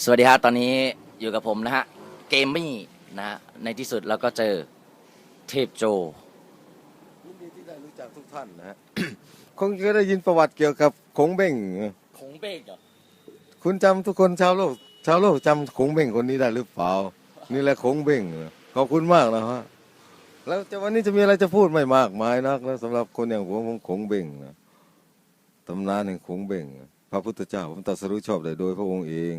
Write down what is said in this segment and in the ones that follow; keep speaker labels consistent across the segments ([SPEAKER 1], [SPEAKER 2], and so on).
[SPEAKER 1] สวัสดีครับตอนนี้อยู่กับผมนะฮะเกมมี่นะฮะในที่สุดเราก็เจอเทพโจ
[SPEAKER 2] ยินดีที่ได้รู้จักทุกท่านนะฮะ คงจะได้ยินประวัติเกี่ยวกับขงเบ้ง
[SPEAKER 1] คงเบ้งเหรอ
[SPEAKER 2] คุณจำทุกคนชาวโลก ชาวโลกจำขงเบ้งคนนี้ได้หรือเปล่า นี่แหละขงเบ้งขอบคุณมากนะฮะ แล้วจะวันนี้จะมีอะไรจะพูดไม่มากมายนักนะสำหรับคนอย่างผมผมขงเบ้งนะตำนานแห่งขงเบ้งพระพุทธเจ้าผมตรัสรู้ชอบได้โดยพระองค์เอง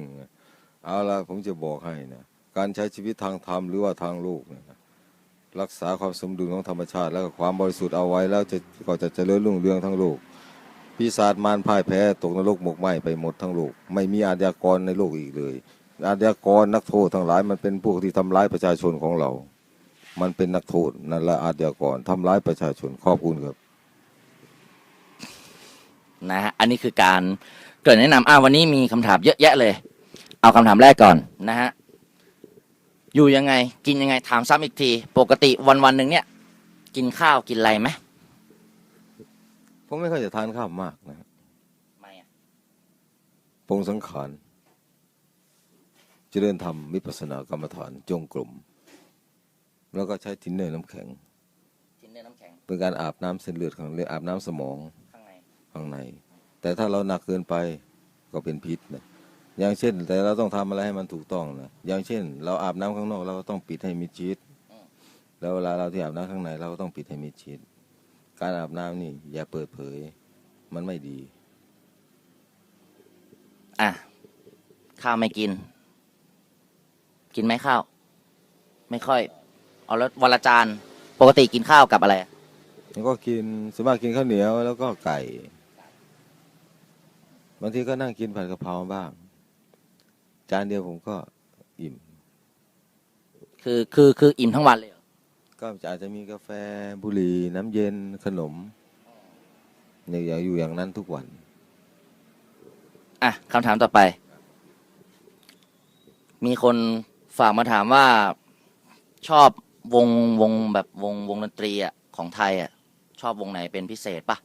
[SPEAKER 2] เอาละผมจะบอกให้นะการใช้ชีวิตทางธรรมหรือว่าทางโลกเนยนะรักษาความสมดุลของธรรมชาติ แล้วก็ความบริสุทธิ์เอาไว้แล้วจะก็จะเจริญรุ่งเรืองทั้งโลกปีศาจมารพ่ายแพ้ตกนรกหมกไหมไปหมดทั้งโลก ไม่มีอาชญากรในโลกอีกเลย อาชญากรนักโทษทั้งหลายมันเป็นพวกที่ทำร้ายประชาชนของเรา มันเป็นนักโทษนั่นแหละอาชญากรทำร้ายประชาชนขอบคุณครับ
[SPEAKER 1] นะฮะอันนี้คือการเกิดแนะนำอ้าววันนี้มีคำถามเยอะแยะเลย เอาคำถามแรกก่อนนะฮะ อยู่ยังไง กินยังไงถามซ้ำอีกที ปกติวันวันๆหนึ่งเนี่ย กินข้าวกินอะไรไหม
[SPEAKER 2] ผมไม่ค่อยจะทานข้าวมากนะ
[SPEAKER 1] ไม่อะ
[SPEAKER 2] ปรงสังขาร เจริญธรรมวิปัสสนากรรมฐานจงกรมแล้วก็ใช้ทินเนอร์น้ำแข็ง
[SPEAKER 1] กินเนื้อน้ำแข็ง
[SPEAKER 2] เป็นการอาบน้ำเส้นเลือดของเลือดอาบน้ำสมอง
[SPEAKER 1] ข้างใน
[SPEAKER 2] ข้างใน แต่ถ้าเราหนักเกินไปก็เป็นพิษนะ อย่างเช่น แต่เราต้องทำอะไรให้มันถูกต้องนะอย่างเช่น เราอาบน้ำข้างนอกเราก็ต้องปิดให้มิดชิดแล้วเวลาเราที่อาบน้ำข้างในเราก็ต้องปิดให้มิดชิด การอาบน้ำนี่ อย่าเปิดเผย มันไม่ดี
[SPEAKER 1] อะข้าวไม่กิน กินไหมข้าว ไม่ค่อย เอาแล้ววันละจานปกติกินข้าวกับอะไรอะ
[SPEAKER 2] แล้วก็กินสวนมากกินข้าวเหนียวแล้วก็ไก่บางทีก็นั่งกินผัดกะเพราบ้าง จานเดียวผมก็อิ่ม
[SPEAKER 1] คือคือคืออิ่มทั้งวันเลยเหรอ
[SPEAKER 2] ก็อาจจะมีกาแฟบุหรี่น้ำเย็นขนมเนี่ยอย่างอยู่อย่างนั้นทุกวัน
[SPEAKER 1] อะคำถามต่อไป มีคนฝากมาถามว่าชอบวงวงแบบวงวงดนตรีอะของไทยอะชอบวงไหนเป็นพิเศษปะ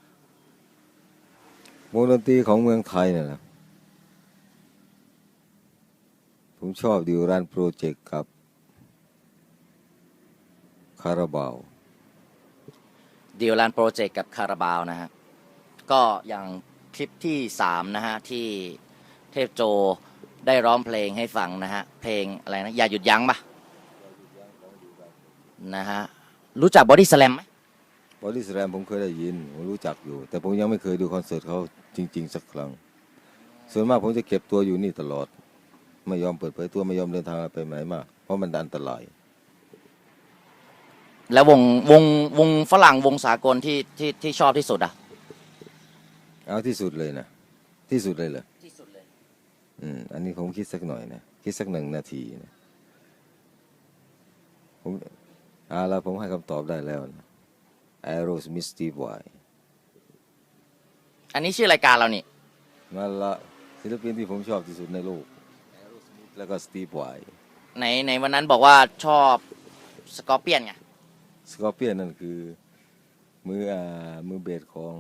[SPEAKER 2] วงดนตรีของเมืองไทยเนี่ยนะ ผมชอบดิวรันโปรเจกต์กับคาราบาว
[SPEAKER 1] ดิวแลนโปรเจกต์กับคาราบาวนะฮะ ก็อย่างคลิปที่สามนะฮะ ที่เทพโจได้ร้องเพลงให้ฟังนะฮะ เพลงอะไรนะ อย่าหยุดยั้งปะนะฮะ รู้จักบอดี้สแลมไหม
[SPEAKER 2] บอดี้สแลมผมเคยได้ยิน ผมรู้จักอยู่ แต่ผมยังไม่เคยดูคอนเสิร์ตเขาจริง ๆ สักครั้ง ส่วนมากผมจะเก็บตัวอยู่นี่ตลอด ไม่ยอมเปิดเผยตัวไม่ยอมเดินทางไปไหนมาก เพราะมันอันตราย
[SPEAKER 1] แล้ววงวงวงฝรั่งวงสากลที่ที่ที่ชอบที่สุดอะ
[SPEAKER 2] เอาที่สุดเลยนะ ที่สุดเลยเหรอ
[SPEAKER 1] ที่สุดเลย
[SPEAKER 2] อืม อันนี้ผมคิดสักหน่อยนะคิดสักหนึ่งนาทีนะผมเอาละผมให้คำตอบได้แล้วนะ Aerosmith Steve Vai
[SPEAKER 1] อันนี้ชื่อรายการเรานี่
[SPEAKER 2] นั่นละศิลปินที่ผมชอบที่สุดในโลก Aerosmith แล้วก็ Steve Vai
[SPEAKER 1] ในในวันนั้นบอกว่าชอบสกอร์เปียนไง
[SPEAKER 2] สกอร์เปียนนั่นคือ มืออ่ามือเบสของ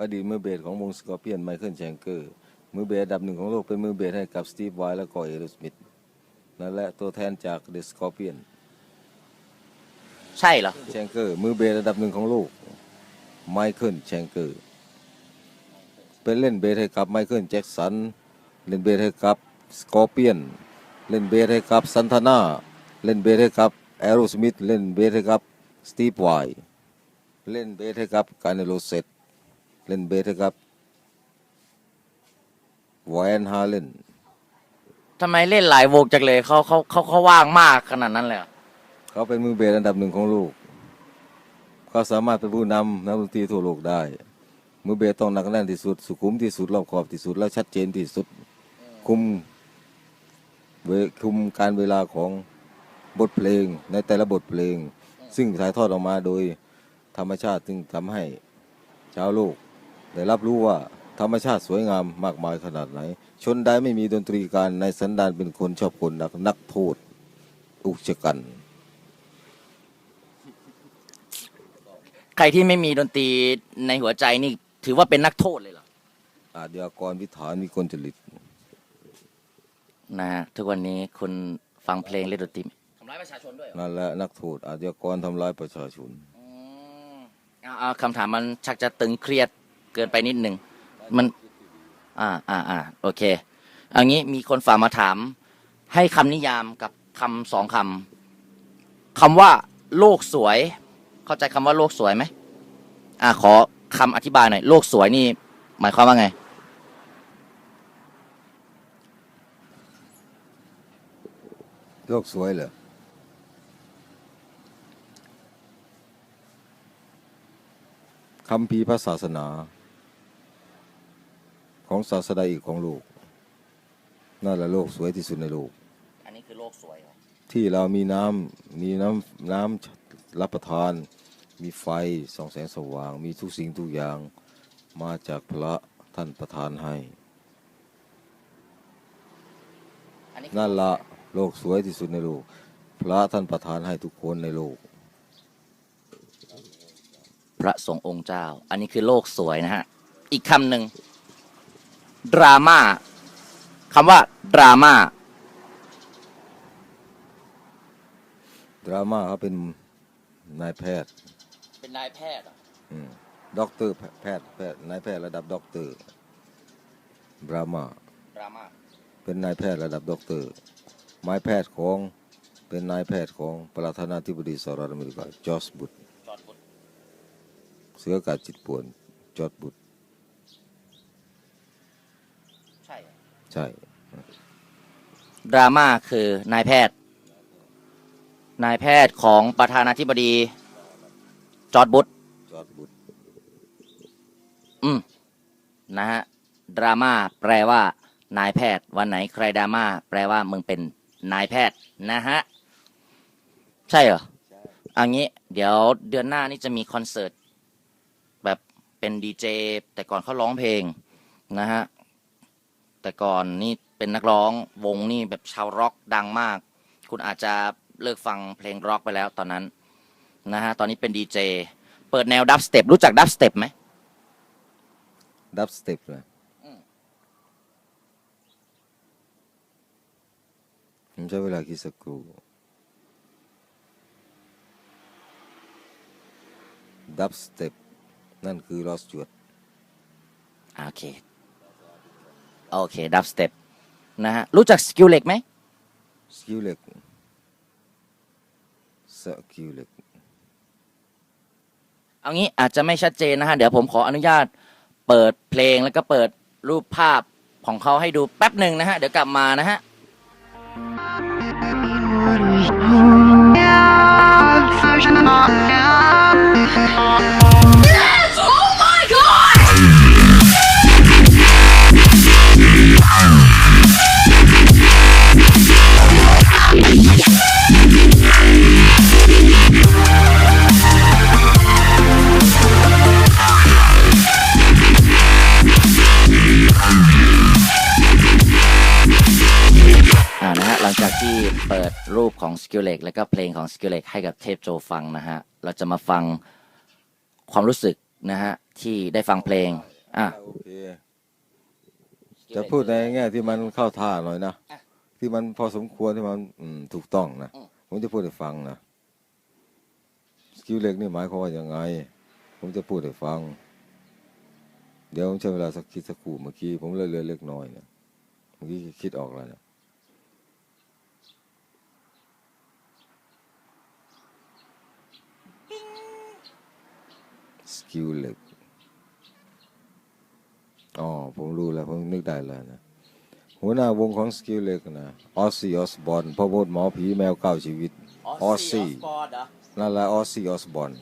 [SPEAKER 2] อดีตมือเบสของวงสกอร์เปียนไมเคิลแชงเกอร์มือเบสอันดับหนึ่งของโลกเป็นมือเบสให้กับสตีฟไวแล้วก็เอโรสมิธนั่นแหละตัวแทนจากเดอะสกอร์เปียน
[SPEAKER 1] ใช่เหรอ
[SPEAKER 2] แชงเกอร์มือเบสอันดับหนึ่งของโลกไมเคิลแชงเกอร์เป็นเล่นเบสให้กับไมเคิลแจ็คสันเล่นเบสให้กับสกอร์เปียน เล่นเบสให้กับซันทานาเล่นเบสให้กับแอโรสมิธเล่นเบสให้กับสตีฟไวเล่นเบสให้กับการเนโลเซตเล่นเบสให้กับวแอนฮาเลน
[SPEAKER 1] ทำไมเล่นหลายวงจังเลยเขาเขาเขาเขาว่างมากขนาดนั้นเลยเหรอ
[SPEAKER 2] เขาเป็นมือเบสอันดับหนึ่งของโลกเขาสามารถเป็นผู้นำนักดนตรีทั่วโลกได้ มือเบสต้องหนักแน่นที่สุด สุขุมที่สุดรอบขอบที่สุดและชัดเจนที่สุดคุมเว คุมการเวลาของบทเพลงในแต่ละบทเพลง ซึ่งถ่ายทอดออกมาโดยธรรมชาติซึ่งทำให้ชาวโลก ได้รับรู้ว่าธรรมชาติสวยงามมากมายขนาดไหน ชนใดไม่มีดนตรีการในสันดานเป็นคนชอบคนนักนักโทษ อุกชะกัน
[SPEAKER 1] ใครที่ไม่มีดนตรีในหัวใจนี่ถือว่าเป็นนักโทษเลยเหรอ
[SPEAKER 2] อาชญากรวิถานวิกลจริต
[SPEAKER 1] นะฮะทุกวันนี้คุณฟังเพลงเล่นดนตรีไหมทำร้ายประชาชนด้วยเหรอ
[SPEAKER 2] นั่นแหละนักโทษอาชญากรทำร้ายประชาชน
[SPEAKER 1] อืมเอาเอาคำถามมันชักจะตึงเครียดเกินไปนิดหนึ่งมัน อ่าอ่าอ่าโอเคเอันนี้มีคนฝากมาถาม ให้คำนิยามกับคำสองคำคำว่า โลกสวย เข้าใจคำว่าโลกสวยไหมอ่าขอคำอธิบายหน่อยโลกสวยนี่ หมายความว่าไง
[SPEAKER 2] โลกสวยเหรอคำพีร์พระศาสนา ของศาสดาอีกของโลกนั่นแหละโลกสวยที่สุดในโลก
[SPEAKER 1] อันนี้คือโลกสวยเหรอ
[SPEAKER 2] ที่เรามีน้ำมีน้ำน้ำรับประทาน มีไฟส่องแสงสว่าง มีทุกสิ่งทุกอย่างมาจากพระท่านประทานให้
[SPEAKER 1] อันนี้คือ
[SPEAKER 2] นั่นละ โลกสวยที่สุดในโลก พระท่านประทานให้ทุกคนในโลก
[SPEAKER 1] พระสงฆ์องค์เจ้า อันนี้คือโลกสวยนะฮะ อีกคำหนึ่งดราม่าคำว่าดราม่า
[SPEAKER 2] ดราม่าเขาเป็นนายแพทย์
[SPEAKER 1] เป็นนายแพทย์
[SPEAKER 2] อืมด็อกเตอร์แพแพทย์แพทย์นายแพทย์ระดับด็อกเตอร์ดราม่า
[SPEAKER 1] ดราม่า
[SPEAKER 2] เป็นนายแพทย์ระดับด็อกเตอร์ ไม้แพทย์ของเป็นนายแพทย์ของประธานาธิบดีสหรัฐอเมริกาจอร์จบุช
[SPEAKER 1] จอดบุตร
[SPEAKER 2] เสือกาดจิตป่วนจอร์จบุช
[SPEAKER 1] ใช่
[SPEAKER 2] ใช่
[SPEAKER 1] ดราม่าคือนายแพทย์ นายแพทย์ของประธานาธิบดี จอร์ดบุตร
[SPEAKER 2] จอร์จบุช
[SPEAKER 1] อืม นะฮะ ดราม่าแปลว่านายแพทย์ วันไหนใครดราม่าแปลว่ามึงเป็น นายแพทย์นะฮะ ใช่เหรอเอันนี้ เดี๋ยวเดือนหน้านี่จะมีคอนเสิร์ต แบบเป็นดีเจแต่ก่อนเขาร้องเพลงนะฮะ แต่ก่อนนี่เป็นนักร้องวงนี่แบบชาวร็อกดังมาก คุณอาจจะเลิกฟังเพลงร็อกไปแล้วตอนนั้นนะฮะ ตอนนี้เป็นดีเจ เปิดแนวดับสเต็ปรู้จักดับสเต็ปไหม
[SPEAKER 2] ดับสเต็ปนะ
[SPEAKER 1] อืม
[SPEAKER 2] ผม ใช้เวลาคิดสักครู่ ดับสเต็ปนั่นคือลอสจวด
[SPEAKER 1] โอเค โอเค ดับสเต็ปนะฮะ รู้จักสกิลเล็กไหม
[SPEAKER 2] สกิลเล็กสกิลเล็ก
[SPEAKER 1] เอางี้อาจจะไม่ชัดเจนนะฮะ เดี๋ยวผมขออนุญาตเปิดเพลงแล้วก็เปิดรูปภาพของเขาให้ดูแป๊บหนึ่งนะฮะ เดี๋ยวกลับมานะฮะ อ่ ที่เปิดรูปของสกิลเล็กแล้วก็เพลงของสกิลเล็กให้กับเทพโจฟังนะฮะ เราจะมาฟังความรู้สึกนะฮะ ที่ได้ฟังเพลง อะ
[SPEAKER 2] โอเคจะพูดในแง่ที่มันเข้าท่าหน่อยนะ ที่มันพอสมควรที่มันอืมถูกต้องนะ ผมจะพูดให้ฟังนะ สกิลเล็กนี่หมายความว่ายังไง ผมจะพูดให้ฟัง เดี๋ยวผมใช้เวลาสักคิดสักครู่เมื่อกี้ผมเลยเลยเล็กน้อยเนี่ยเมื่อกี้คิดออกแล้วนะ สกิลเล็กอ๋อผมรู้แล้วผมนึกได้แล้วนะหัวหน้าวงของสกิลเล็กนะออสซี่ออสบอนพ่อมดหมอผีแมวเก้าชีวิตออสซี่นั่นแหละออสซี่ออสบอน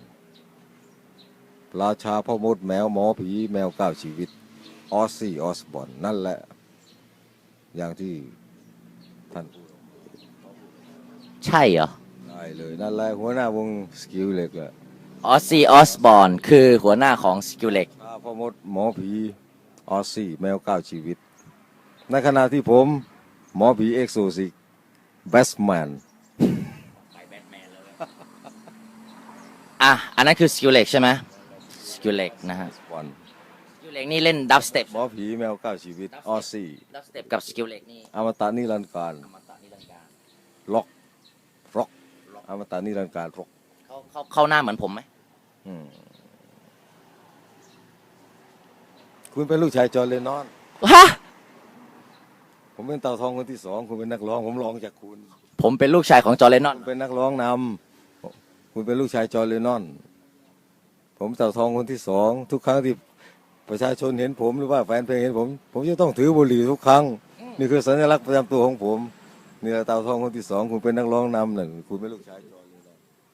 [SPEAKER 2] ราชาพ่อมดแมวหมอผีแมวเก้าชีวิตออสซี่ออสบอนนั่นแหละ อย่างที่ท่านพูด
[SPEAKER 1] ใช่เหรอ
[SPEAKER 2] ได้เลย นั่นแหละหัวหน้าวงสกิลเล็กแหละ
[SPEAKER 1] ออสซี่ออสบอนคือหัวหน้าของสกิลเล็ก
[SPEAKER 2] ราชาพ่อมดหมอผีออสซี่แมวเก้าชีวิต ในขณะที่ผมหมอผีเอ็กโซซิกแบสแมน
[SPEAKER 1] อะ อันนั้นคือสกิลเล็กใช่ไหมสกิลเล็กนะฮะ
[SPEAKER 2] วัน
[SPEAKER 1] สกิลลเล็กนี่เล่นดับสเต็ป
[SPEAKER 2] หมอผีแมวเก้าชีวิตออซี่
[SPEAKER 1] ดับสเต็ปกับสกิลเล็กนี่
[SPEAKER 2] อมตะนิรันดร์การ
[SPEAKER 1] อมตะนิรันดร์การ
[SPEAKER 2] ล็อกร็อกอมตะนิรันดร์การร็อก
[SPEAKER 1] เขาเขาเข้าหน้าเหมือนผมไหม
[SPEAKER 2] อืม คุณเป็นลูกชายจอร์เลนนอน
[SPEAKER 1] ฮะ
[SPEAKER 2] ผมเป็นเต่าทองคนที่สอง คุณเป็นนักร้อง ผมร้องจากคุณ
[SPEAKER 1] ผมเป็นลูกชายของจอร์เลนนอน
[SPEAKER 2] คุณเป็นนักร้องนำคุณเป็นลูกชายจอร์เลนนอน ผมเต่าทองคนที่สอง ทุกครั้งที่ประชาชนเห็นผมหรือว่าแฟนเพลงเห็นผม ผมจะต้องถือบุหรี่ทุกครั้ง นี่คือสัญลักษณ์ประจำตัวของผม นี่แหละเต่าทองคนที่สอง คุณเป็นนักร้องนำนั่นคุณเป็นลูกชายจอร์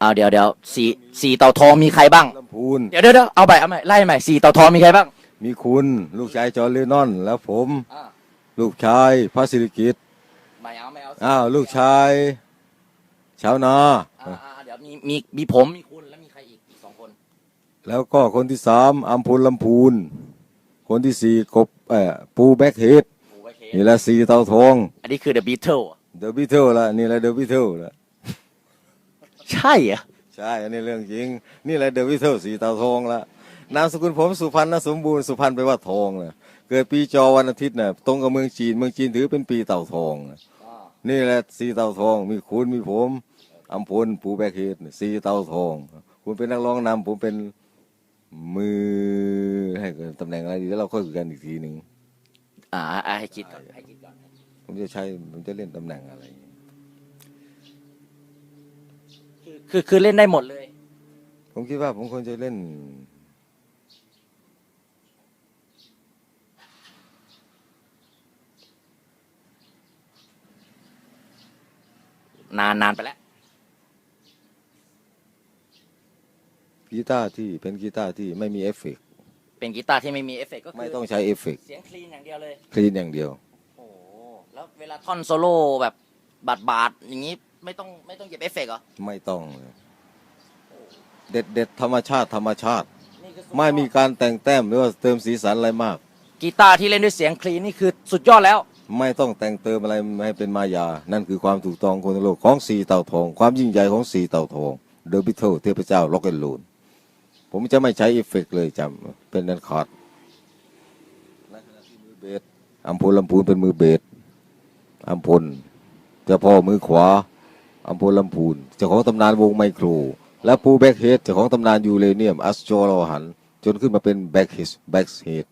[SPEAKER 2] เลนนอน
[SPEAKER 1] เอาเดี๋ยวเดี๋ยวสี่สี่เต่าทองมีใครบ้าง
[SPEAKER 2] ลำพูน
[SPEAKER 1] เดี๋ยวเดี๋ยวเดี๋ยวเอาใหม่เอาใหม่ไล่ใหม่สี่เต่าทองมีใครบ้าง
[SPEAKER 2] มีคุณลูกชายจอร์เลนนอน แล้วผม
[SPEAKER 1] อ่า
[SPEAKER 2] ลูกชายพระสิริกิต
[SPEAKER 1] ไม่เอาไม่เอา
[SPEAKER 2] อ้าวลูกชายชาวนา
[SPEAKER 1] อ่าอ่าเดี๋ยวมีมีมีผมมีคุณแล้วมีใครอีกอีกสองคน
[SPEAKER 2] แล้วก็คนที่สามอัมพลลำพูน คนที่สี่กบเอ่อปูแบ็กเฮด
[SPEAKER 1] โอ้ไว้เค
[SPEAKER 2] นี่แหละสีเตาทอง
[SPEAKER 1] อันนี้คือ The Beatles อะ
[SPEAKER 2] เดอะบิทเทิลละนี่แหละเดอะบิทเทิลละ
[SPEAKER 1] ใช่เหรอ
[SPEAKER 2] ใช่อันนี้เรื่องจริง นี่แหละเดอะบิทเทิลสีเตาทองละนามสกุลผมสุพรรณนะสมบูรณ์สุพรรณไปลว่าทองนะเกิดปีจอวันอาทิตย์น่ะตรงกับเมืองจีนเมืองจีนถือเป็นปีเต่าทองนะ
[SPEAKER 1] อ่า
[SPEAKER 2] นี่แหละสีเตาทอง มีคุณมีผมอัมพลปูแบ็กเฮดสีเตาทอง คุณเป็นนักร้องนำผมเป็นมือให้เกิดตำแหน่งอะไรดีแล้วเราค่อยคุยกันอีกทีหนึ่ง
[SPEAKER 1] อ่าอ่าให้คิดก่อนให้คิดก่อน
[SPEAKER 2] ผมจะใช้ผมจะเล่นตำแหน่งอะไร
[SPEAKER 1] คือคือคือเล่นได้หมดเลย
[SPEAKER 2] ผมคิดว่าผมควรจะเล่น
[SPEAKER 1] นานนานไปแล้ว
[SPEAKER 2] กีตาร์ที่เป็นกีตาร์ที่ไม่มีเอฟเฟกต์
[SPEAKER 1] เป็นกีตาร์ที่ไม่มีเอฟเฟกต์ก็คื
[SPEAKER 2] ไม่ต้องใช้เอฟเฟกต์
[SPEAKER 1] เสียงคลีนอย่างเดียวเลย
[SPEAKER 2] คลีนอย่างเดียว
[SPEAKER 1] โอ้โหแล้วเวลาท่อนโซโล่แบบบาดบาดๆอย่างนี้ ไม่ต้องไม่ต้องเหยียบเอฟเฟกต์เหรอ
[SPEAKER 2] ไม่ต้องเลยเด็ดเด็ดธรรมชาติธรรมชาติ
[SPEAKER 1] นี่คือสุดยอด
[SPEAKER 2] ไม่มีการแต่งแต้มหรือว่าเติมสีสันอะไรมาก
[SPEAKER 1] กีตาร์ที่เล่นด้วยเสียงคลีนนี่คือสุดยอดแล้ว
[SPEAKER 2] ไม่ต้องแต่งเติมอะไรให้เป็นมายา นั่นคือความถูกต้องของโลกของสีเต่าทอง ความยิ่งใหญ่ของสีเต่าทองเดอะบิทเทิลเทพเจ้าล็อกแอนลูนผมจะไม่ใช้เอฟเฟกต์เลยจำเป็นนันขาดในขณะที่มือเบสอัมพลลำพูนเป็นมือเบสอัมพลเจ้าพ่อมือขวา อัมพลลำพูนเจ้าของตำนานวงไมโคร และปูแบ็กเฮดเจ้าของตำนานยูเรเนียมอัสโจรอหัน จนขึ้นมาเป็นแบ็กเฮดแบ็กเฮด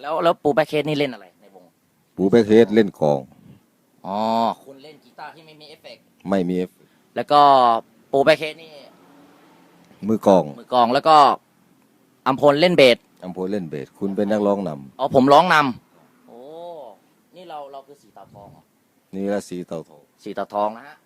[SPEAKER 1] แล้วแล้วปูแบ็คเคสนี่เล่นอะไรในวง
[SPEAKER 2] ปูแบ็กเฮดเล่นกลอง
[SPEAKER 1] อ๋อคุณเล่นกีตาร์ที่ไม่มีเอฟเฟกต์
[SPEAKER 2] ไม่มีเอฟ
[SPEAKER 1] แล้วก็ปูแบ็คเคสนี่
[SPEAKER 2] มือกลอง
[SPEAKER 1] มือกลองแล้วก็อัมพลเล่นเบส
[SPEAKER 2] อัมพลเล่นเบสคุณเป็นนักร้องน
[SPEAKER 1] อ๋อผมร้องนำโอ้นี่เราเราคือสีเตาทองเหรอำ
[SPEAKER 2] นี่ละสีเต่าทอง
[SPEAKER 1] สีเตาทองนะฮะอ่า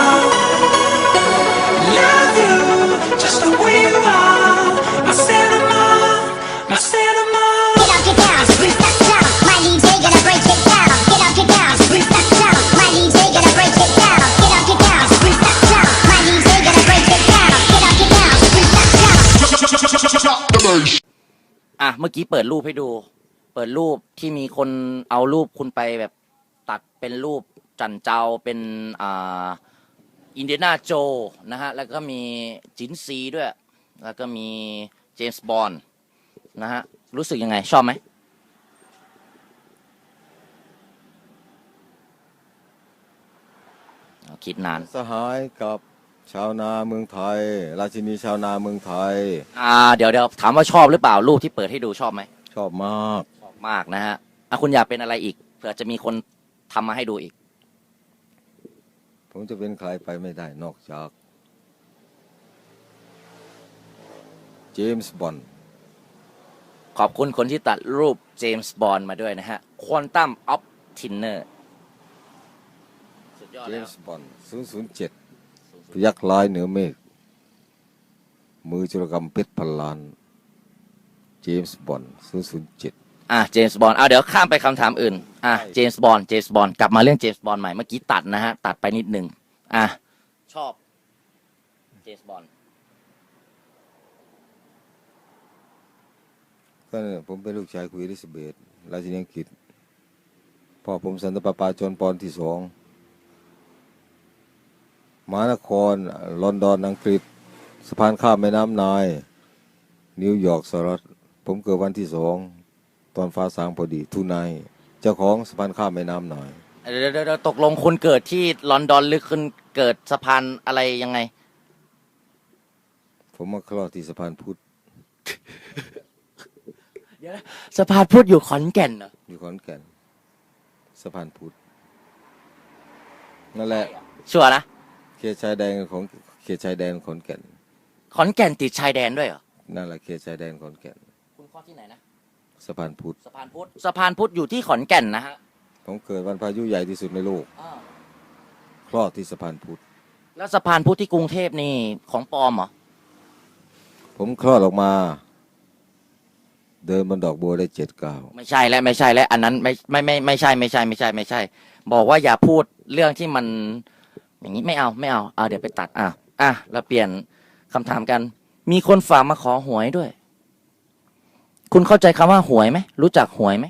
[SPEAKER 1] อะเมื่อกี้เปิดรูปให้ดู เปิดรูปที่มีคนเอารูปคุณไปแบบตัดเป็นรูปจันเจ้าเป็นอ่าอินเดียนาโจนะฮะ แล้วก็มีจินซีด้วย แล้วก็มีเจมส์บอนด์นะฮะ รู้สึกยังไง ชอบไหมเอาคิดนาน
[SPEAKER 2] สหายกับ ชาวนาเมืองไทย ราชินีชาวนาเมืองไทย
[SPEAKER 1] อ่าเดี๋ยวเดี๋ยวถามว่าชอบหรือเปล่ารูปที่เปิดให้ดูชอบไหม
[SPEAKER 2] ชอบมาก
[SPEAKER 1] ชอบมากนะฮะอะคุณอยากเป็นอะไรอีกเผื่อจะมีคนทำมาให้ดูอีก
[SPEAKER 2] ผมจะเป็นใครไปไม่ได้นอกจาก เจมส์บอนด์
[SPEAKER 1] ขอบคุณคนที่ตัดรูปเจมส์บอนด์มาด้วยนะฮะควอนตัมออฟทินเนอร์สุดยอด
[SPEAKER 2] เจ
[SPEAKER 1] แล้
[SPEAKER 2] ม
[SPEAKER 1] ว
[SPEAKER 2] ส์บอนด์007พ ยักลายเหนือเมฆ มือจุลกรรมเพชรพันล้าน เจมส์บอนด์007
[SPEAKER 1] อะเจมส์บอนด์เอาเดี๋ยวข้ามไปคำถามอื่น อะ
[SPEAKER 2] ใช่
[SPEAKER 1] เจมส์บอนด์เจมส์บอนด์กลับมาเรื่องเจมส์บอนด์ใหม่เมื่อกี้ตัดนะฮะ ตัดไปนิดหนึ่งอะ ชอบ เจสบอล
[SPEAKER 2] ก็เนี่ยผมเป็นลูกชายคุยอลิซาเบธราชินีอังกฤษพ่อผมสันตะปาปาจนปอนที่สอง มหานคร ลอนดอนอังกฤษ สะพานข้ามแม่น้ำนาย นิวยอร์กสหรัฐ ผมเกิดวันที่สอง ตอนฟ้าสางพอดีทุนายเจ้าของสะพานข้ามแม่น้ำนาย
[SPEAKER 1] เดี๋ยวเดี๋ยวเดี๋ยวตกลงคุณเกิดที่ลอนดอนหรือคุณเกิดสะพานอะไรยังไง
[SPEAKER 2] ผมมาคลอดที่สะพานพุทธ
[SPEAKER 1] เดี๋ยวนะสะพานพุทธอยู่ขอนแก่นเหรอ
[SPEAKER 2] อยู่ขอนแก่น สะพานพุทธนั่นแหละ
[SPEAKER 1] ชัวร์นะ
[SPEAKER 2] เขตชายแดนของเขตชายแดนขอนแก่น
[SPEAKER 1] ขอนแก่นติดชายแดนด้วยเหรอ
[SPEAKER 2] นั่นแหละเขตชายแดนขอนแก่น
[SPEAKER 1] คุณข้อที่ไหนนะ
[SPEAKER 2] สะพานพุทธ
[SPEAKER 1] สะพานพุทธ สะพานพุทธอยู่ที่ขอนแก่นนะฮะ
[SPEAKER 2] ผมเกิดวันพายุใหญ่ที่สุดในโลก
[SPEAKER 1] อ่า
[SPEAKER 2] คลอดที่สะพานพุทธ
[SPEAKER 1] แล้วสะพานพุทธที่กรุงเทพนี่ของปลอมเหรอ
[SPEAKER 2] ผมคลอดออกมา เดินบนดอกบัวได้เจ็ดก้าว
[SPEAKER 1] ไม่ใช่แล้วไม่ใช่แล้วอันนั้นไม่ไม่ไม่ไม่ใช่ไม่ใช่ไม่ใช่ไม่ใช่ บอกว่าอย่าพูดเรื่องที่มัน อย่างนี้ไม่เอาไม่เอาเอาเดี๋ยวไปตัดอะอะเราเปลี่ยนคำถามกัน มีคนฝากมาขอหวยด้วย คุณเข้าใจคำว่าหวยไหมรู้จักหวยไหม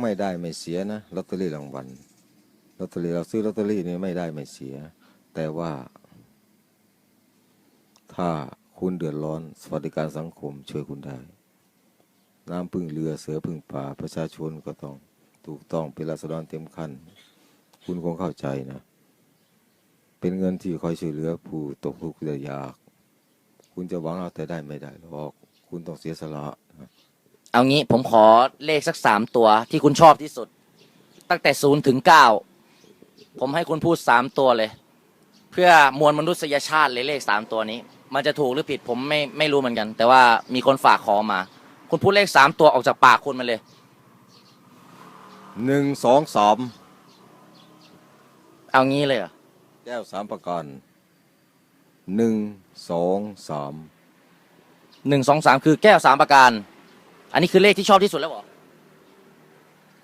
[SPEAKER 2] ไม่ได้ไม่เสียนะลอตเตอรี่รางวัลลอตเตอรี่เราซื้อลอตเตอรี่นี่ไม่ได้ไม่เสีย แต่ว่า ถ้าคุณเดือดร้อนสวัสดิการสังคมช่วยคุณได้ น้ำพึ่งเรือเสือพึ่งป่าประชาชนก็ต้อง ถูกต้องเป็นราษฎรเต็มขั้น คุณคงเข้าใจนะ เป็นเงินที่คอยช่วยเหลือผู้ตกทุกข์ได้ยาก คุณจะหวังเอาแต่ได้ไม่ได้หรอก คุณต้องเสียสละนะ
[SPEAKER 1] เอางี้ผมขอเลขสักสามตัวที่คุณชอบที่สุด ตั้งแต่ศูนย์ถึงเก้าผมให้คุณพูดสามตัวเลย เพื่อมวลมนุษยชาติเลยเลขสามตัวนี้ มันจะถูกหรือผิดผมไม่ไม่รู้เหมือนกัน แต่ว่ามีคนฝากขอมา คุณพูดเลขสามตัวออกจากปากคุณมาเลย
[SPEAKER 2] หนึ่งสองสาม
[SPEAKER 1] เอางี้เลยเหรอ
[SPEAKER 2] แก้วสามประการหนึ่งสองสาม
[SPEAKER 1] หนึ่งสองสามคือแก้วสามประการ อันนี้คือเลขที่ชอบที่สุดแล้วเหรอ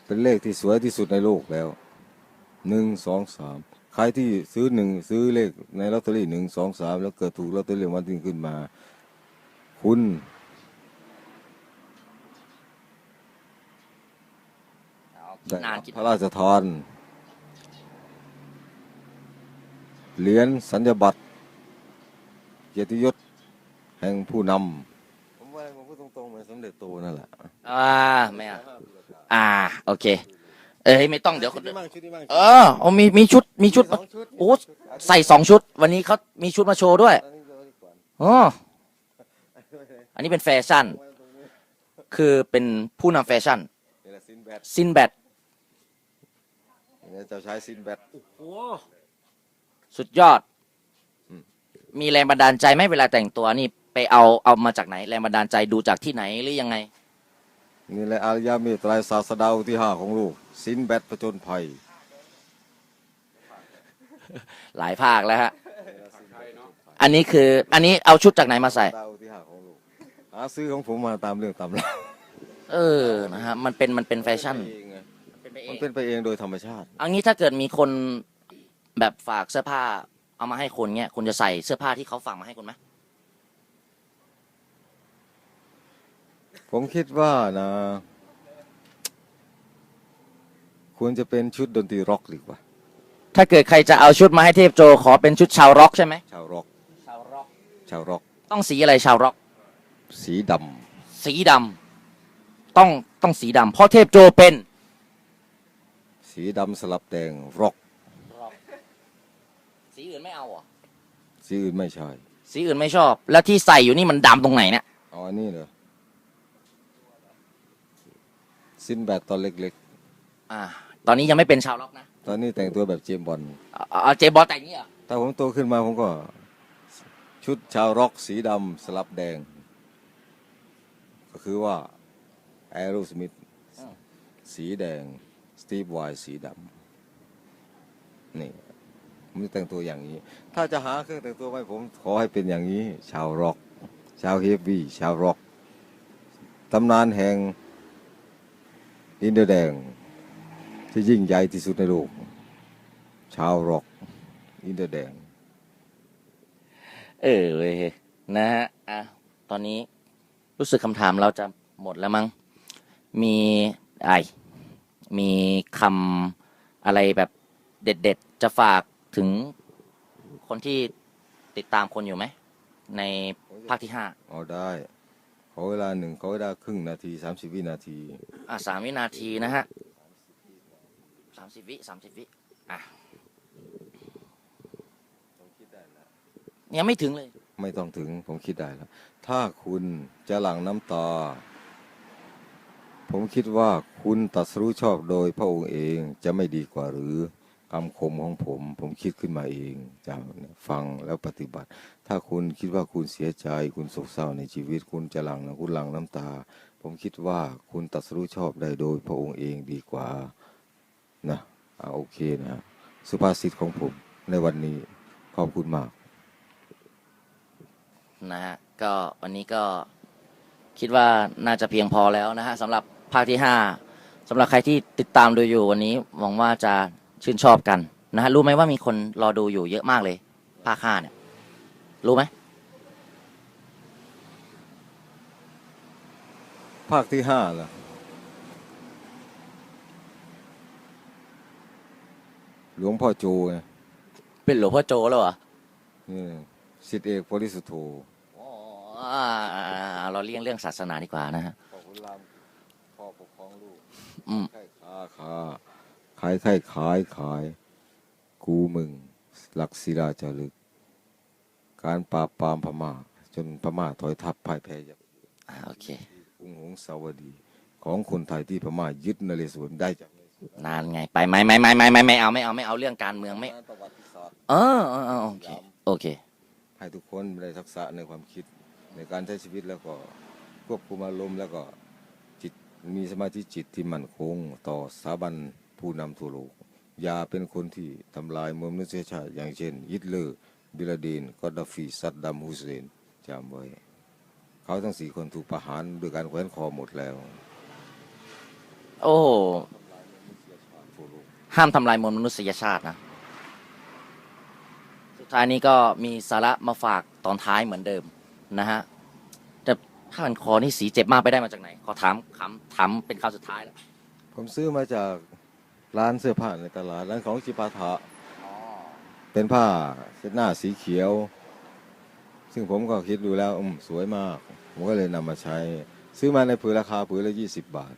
[SPEAKER 2] เป็นเลขที่สวยที่สุดในโลกแล้วหนึ่งสองสามใครที่ซื้อหนึ่งซื้อเลขในลอตเตอรี่หนึ่งสองสามแล้วเกิดถูกลอตเตอรี่รางวันที่ขึ้นมา คุณ ได้
[SPEAKER 1] นานคิด
[SPEAKER 2] พระราชทานเหรียญสัญญบัตรเกียรติยศแห่งผู้นำผมว่าผมพูดตรงๆเหมือนสมเด็จโตนั่นแหละ
[SPEAKER 1] อ่าไม่เอาอ่า โอเค เอ้ยไม่ต้องเดี๋ยวคน
[SPEAKER 2] ชุดนี้บ้างชุดนี้บ้าง
[SPEAKER 1] เออเอามีมีชุดมีชุด
[SPEAKER 2] สองชุด
[SPEAKER 1] โอ้ใส่สองชุด วันนี้เขามีชุดมาโชว์ด้วยอ๋ออันนี้เป็นแฟชั่น คือเป็นผู้นำแฟชั่น
[SPEAKER 2] นี่แหละซินแบท
[SPEAKER 1] ซินแบด
[SPEAKER 2] นี่เจ้าชายซินแบท
[SPEAKER 1] สุดยอด
[SPEAKER 2] อืม
[SPEAKER 1] มีแรงบันดาลใจไหมเวลาแต่งตัวนี่ไปเอาเอามาจากไหน แรงบันดาลใจดูจากที่ไหนหรือยังไง
[SPEAKER 2] นี่แหละอารยเมตไตรศาสดาองค์ที่ห้าของโลกซินแบทประจนภัย
[SPEAKER 1] หลายภาคแล้วฮะ อันนี้คือ อันนี้เอาชุดจากไหนมาใส่
[SPEAKER 2] ดาวที่ห้าของโลกหาซื้อของผมมาตามเรื่องตามราว
[SPEAKER 1] เออนะฮะมันเป็นมันเป็นแฟชั่น
[SPEAKER 2] เองไง
[SPEAKER 1] เป็นไปเอ
[SPEAKER 2] มัน
[SPEAKER 1] ง
[SPEAKER 2] เป็นไปเองโดยธรรมชาติ
[SPEAKER 1] อันนี้ถ้าเกิดมีคนแบบฝากเสื้อผ้าเอามาให้คนเนี้ยคุณจะใส่เสื้อผ้าที่เขาฝากมาให้คุณไหม
[SPEAKER 2] ผมคิดว่านะ ควรจะเป็นชุดดนตรีร็อกดีกว่า
[SPEAKER 1] ถ้าเกิดใครจะเอาชุดมาให้เทพโจขอเป็นชุดชาวร็อกใช่ไหม
[SPEAKER 2] ชาวร็อก
[SPEAKER 1] ชาวร็อก
[SPEAKER 2] ชาวร็อก
[SPEAKER 1] ต้องสีอะไรชาวร็อก
[SPEAKER 2] สีด
[SPEAKER 1] สีดำต้องต้องสีดำเพราะเทพโจเป็นำ
[SPEAKER 2] สีดำสลับแดงร็อก
[SPEAKER 1] สีอื่นไม่เอาเหรอ
[SPEAKER 2] สีอื่นไม่ใช่
[SPEAKER 1] สีอื่นไม่ชอบ แล้วที่ใส่อยู่นี่มันดำตรงไหนเนี่ย
[SPEAKER 2] เอาอันนี้เหรอซินแบทตอนเล็ก
[SPEAKER 1] อ่า ตอนนี้ยังไม่เป็นชาวร็อกนะ
[SPEAKER 2] ๆ ตอนนี้แต่งตัวแบบเจมส์บอล
[SPEAKER 1] เอาเอาเจบอลแต่งนี้เหรอ
[SPEAKER 2] ถ้าผมโตขึ้นมาผมก็ ชุดชาวร็อกสีดำสลับแดง ก็คือว่าแอโรสมิธสีแดง สตีฟไวน์สีดำนี่ผมจะแต่งตัวอย่างนี้ ถ้าจะหาเครื่องแต่งตัวให้ผมขอให้เป็นอย่างนี้ ชาวร็อก ชาวเฮฟวี่ชาวร็อกตำนานแห่งอินเดียแดง ที่ยิ่งใหญ่ที่สุดในโลก ชาวร็อกอินเดแดง
[SPEAKER 1] เออเว้ยนะฮะอะตอนนี้รู้สึกคำถามเราจะหมดแล้วมั้งมีไอ มีคำอะไรแบบเด็ด ๆ จะฝากถึงคนที่ติดตามคนอยู่ไหม ในภาคที่ห้า
[SPEAKER 2] เอาได้ ขอเวลาหนึ่งขอเวลาครึ่งนาทีสามสิบวินาที
[SPEAKER 1] อะสามวินาทีนะฮะสามสิบวิสามสิบวิอะยังไม่ถึงเลย
[SPEAKER 2] ไม่ต้องถึงผมคิดได้แล้ว ถ้าคุณจะหลั่งน้ำตา ผมคิดว่าคุณตัดสู้ชอบโดยพระองค์เองจะไม่ดีกว่าหรือคำคมของผม ผมคิดขึ้นมาเองจากฟังแล้วปฏิบัติ ถ้าคุณคิดว่าคุณเสียใจ คุณโศกเศร้าในชีวิต คุณจะหลั่งคุณหลังน้ำตา ผมคิดว่าคุณตัดสู้ชอบได้โดยพระองค์เองดีกว่านะอ่าโอเคนะสุภาษิตของผมในวันนี้ขอบคุณมาก
[SPEAKER 1] นะฮะก็วันนี้ก็คิดว่าน่าจะเพียงพอแล้วนะฮะสำหรับ ภาคที่ห้าสำหรับใครที่ติดตามดูอยู่วันนี้หวังว่าจะชื่นชอบกันนะฮะรู้ไหมว่ามีคนรอดูอยู่เยอะมากเลย ภาคห้าเนี่ย รู้ไหม
[SPEAKER 2] ภาคที่ห้าล่ะหลวงพ่อโจไง
[SPEAKER 1] เป็นหลวงพ่อโจแล้วเหรอ
[SPEAKER 2] นี่สิทธิเอกโพธิสุโธ
[SPEAKER 1] อ๋ออ่าอ่าอ่าเราเลี่ยงเรื่องศาสนาดีกว่านะฮะ
[SPEAKER 2] ขอบคุณราม พ่อปกครองลูก
[SPEAKER 1] อืม
[SPEAKER 2] ขายค้าค้าขายขายขายขาย กูมึง หลักศิลาจารึก การปราบปรามพม่า จนพม่าถอยทัพพ่ายแพ้ยับ
[SPEAKER 1] อ่าโอเค
[SPEAKER 2] กรุงหงสาวดี ของคนไทยที่พม่ายึดนเรศวรได้จาก
[SPEAKER 1] นานไงไปไม่ไม่ไม่ไม่ไม่ไม่เอาไม่เอาไม่เอาเรื่องการเมืองไม่
[SPEAKER 2] ประวัติศาสตร์
[SPEAKER 1] เออเออเออโอเคโอเค
[SPEAKER 2] ให้ทุกคนได้ทักษะในความคิดในการใช้ชีวิตแล้วก็ควบคุมอารมณ์แล้วก็จิต มีสมาธิจิตที่มั่นคง ต่อสถาบันผู้นำทั่วโลก อย่าเป็นคนที่ทำลายมวลมนุษยชาติ อย่างเช่นฮิตเลอร์ บิลาดีนกอดดาฟี ซัดดัมฮุสเซนจำไว้ เขาทั้งสี่คนถูกประหารด้วยการแขวนคอหมดแล้ว
[SPEAKER 1] โอ้โหห้ามทำลายมวลมนุษยชาตินะ สุดท้ายนี้ก็มีสาระมาฝากตอนท้ายเหมือนเดิมนะฮะ ผ้าพันคอนี่สีเจ็บมากไปได้มาจากไหน ขอถามคำถามเป็นคราวสุดท้ายแล้ว
[SPEAKER 2] ผมซื้อมาจากร้านเสื้อผ้าในตลาดร้านของจิปาถะเป็นผ้าเช็ดหน้าสีเขียว ซึ่งผมก็คิดดูแล้วอืมสวยมาก ผมก็เลยนำมาใช้ ซื้อมาในผืนราคาผืนละยี่สิบบาท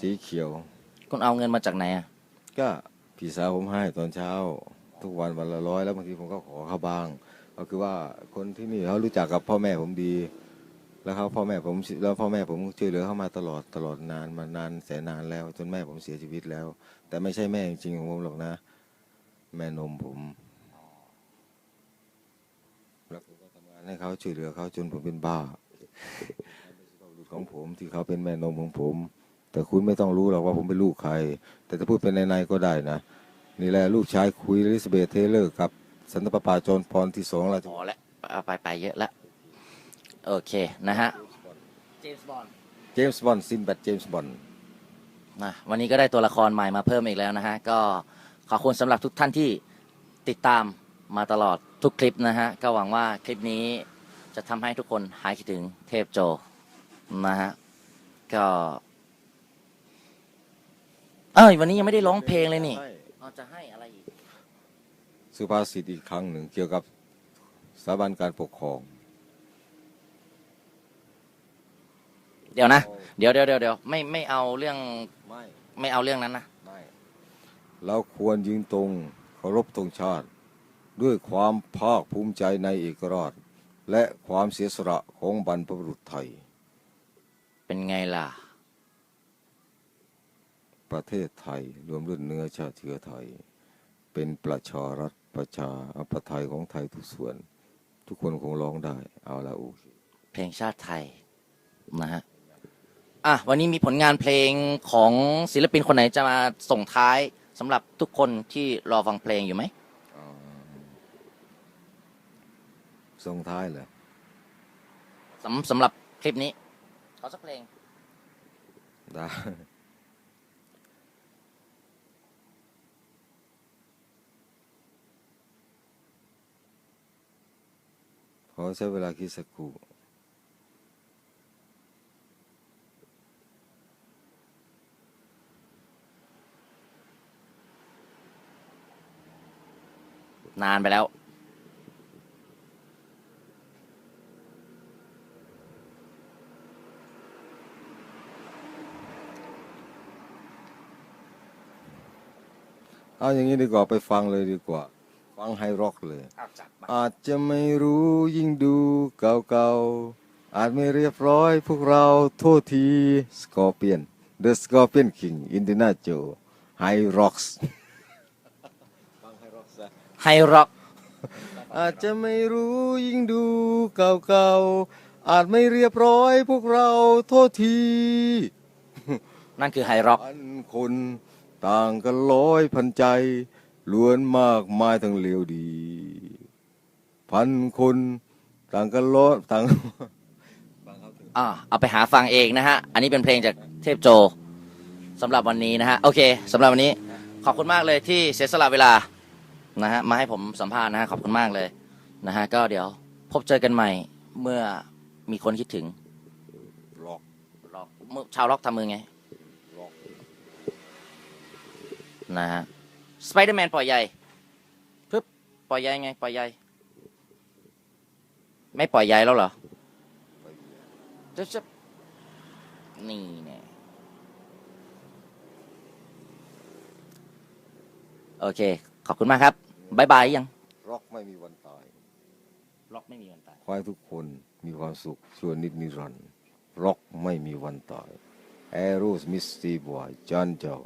[SPEAKER 2] สีเขียว
[SPEAKER 1] คุณเอาเงินมาจากไหนอะ
[SPEAKER 2] ก็พี่สาวผมให้ตอนเช้า ทุกวันวันละร้อยแล้วบางทีผมก็ขอเขาบ้าง ก็คือว่าคนที่นี่เขารู้จักกับพ่อแม่ผมดี แล้วเขาพ่อแม่ผมแล้วพ่อแม่ผมช่วยเหลือเขามาตลอดตลอดนานมานานแสนนานแล้ว จนแม่ผมเสียชีวิตแล้ว แต่ไม่ใช่แม่จริงของผมหรอกนะ แม่นมผมแล้วผมก็ทำงานให้เขาช่วยเหลือเขาจนผมเป็นบ้าของผมที่เขาเป็นแม่นมของผม แต่คุณไม่ต้องรู้หรอกว่าผมเป็นลูกใคร แต่ถ้าพูดเป็นในๆก็ได้นะนี่แหละลูกชายคุยอลิซาเบธเทเลอร์กับสันตปาปาจอนพรที่สองรา
[SPEAKER 1] พอแล้วเอาไปไปเยอะแล้ว โอเคนะฮะเจมส์บอล
[SPEAKER 2] เจมส์บอนด์ซินแบดเจมส์บอนด์
[SPEAKER 1] นะวันนี้ก็ได้ตัวละครใหม่มาเพิ่มอีกแล้วนะฮะ ก็ขอบคุณสำหรับทุกท่านที่ติดตามมาตลอดทุกคลิปนะฮะ ก็หวังว่าคลิปนี้จะทำให้ทุกคนหายคิดถึงเทพโจนะฮะ ก็เอ้ยวันนี้ยังไม่ได้ร้องเพลงเลยนี่เราจะให้อะไรอีก
[SPEAKER 2] สุภาษิตอีกครั้งหนึ่งเกี่ยวกับสถาบันการปกครอง
[SPEAKER 1] เดี๋ยวนะ เดี๋ยวเดี๋ยวเดี๋ยวเดี๋ยวไม่ไม่เอาเรื่อง
[SPEAKER 2] ไม่
[SPEAKER 1] ไม่เอาเรื่องนั้นนะ
[SPEAKER 2] ไม่เราควรยืนตรงเคารพธงชาติ ด้วยความภาคภูมิใจในเอกราช และความเสียสละของบรรพบุรุษไทย
[SPEAKER 1] เป็นไงล่ะ
[SPEAKER 2] ประเทศไทยรวมด้วยเนื้อชาติเชื้อไทย เป็นประชารัฐประชาอปไทยของไทยทุกส่วน ทุกคนคงร้องได้ เอาละโอเค
[SPEAKER 1] เพลงชาติไทยนะฮะ่ะวันนี้มีผลงานเพลงของศิลปินคนไหนจะมาส่งท้ายสำหรับทุกคนที่รอฟังเพลงอยู่ไหม
[SPEAKER 2] ส่งท้ายเลย
[SPEAKER 1] สำสำหรับคลิปนี้ ขอสักเพลง
[SPEAKER 2] ได้ขอใช้เวลาคิดสักครู่
[SPEAKER 1] นานไปแล้ว
[SPEAKER 2] เอาอย่างนี้ดีกว่าไปฟังเลยดีกว่า ฟังไฮร็อกเลยอาจจะไม่รู้ยิ่งดูเก่าๆ อาจไม่เรียบร้อยพวกเราโทษที Scorpion The Scorpion King Indiana Joe High Rocks ฟัง High Rocks ซะ
[SPEAKER 1] ไฮร็อก
[SPEAKER 2] อาจจะไม่รู้ยิ่งดูเก่าๆ อาจไม่เรียบร้อยพวกเราโทษที
[SPEAKER 1] นั่นคือไฮร็อก
[SPEAKER 2] พันคนต่างกันร้อยพันใจ ล้วนมากมายทั้งเลวดี พันคนต่างกันร้อยต่าง
[SPEAKER 1] อ่าเอาไปหาฟังเองนะฮะ อันนี้เป็นเพลงจากเทพโจสำหรับวันนี้นะฮะ โอเคสำหรับวันนี้ ขอบคุณมากเลยที่เสียสละเวลา นะฮะมาให้ผมสัมภาษณ์นะฮะขอบคุณมากเลยนะฮะก็เดี๋ยวพบเจอกันใหม่เมื่อมีคนคิดถึง
[SPEAKER 2] ล็อก
[SPEAKER 1] ล็อกเมื่อชาวล็อกทำมือไง
[SPEAKER 2] ล็อก
[SPEAKER 1] นะฮะสไปเดอร์แมนปล่อยใหญ่ปึ๊บปล่อยใหญ่ไงปล่อยใหญ่ไม่ปล่อยใหญ่แล้วเหรอจะจะนี่เนี่ยโอเค ขอบคุณมากครับ บายบายยัง
[SPEAKER 2] ล็อกไม่มีวันตาย
[SPEAKER 1] ล็อกไม่มีวันตาย
[SPEAKER 2] ขอให้ทุกคนมีความสุขชั่วนิดนิรันดร์ล็อกไม่มีวันตายแอโรสมิสตีบอยจานเจ้า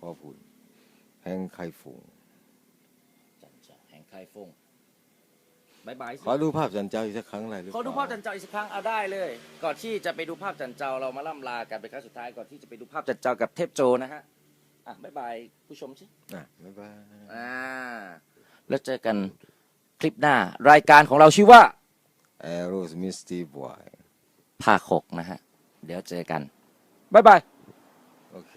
[SPEAKER 2] ขอบคุณแห่งไข่ฝูง
[SPEAKER 1] จันเจ้าแห่งไคฟงบายบายสิ
[SPEAKER 2] ขอดูภาพจันเจ้าอีกสักครั้งได้หรือเป
[SPEAKER 1] ขอ
[SPEAKER 2] ล่า
[SPEAKER 1] ดูภาพจันเจ้าอีกสักครั้งเอาได้เลย ก่อนที่จะไปดูภาพจันเจ้าเรามาล่ำลากันเป็นครั้งสุดท้ายก่อนที่จะไปดูภาพจันเจ้ากับเทพโจนะฮะ อะบายบายผู้ชมสิ
[SPEAKER 2] อะบ๊ายบาย
[SPEAKER 1] อ่าแล้วเจอกันคลิปหน้า รายการของเราชื่อว่า
[SPEAKER 2] แอโรสมิสตีบอย
[SPEAKER 1] ภาคหกนะฮะ เดี๋ยวเจอกันบายบาย
[SPEAKER 2] โอเค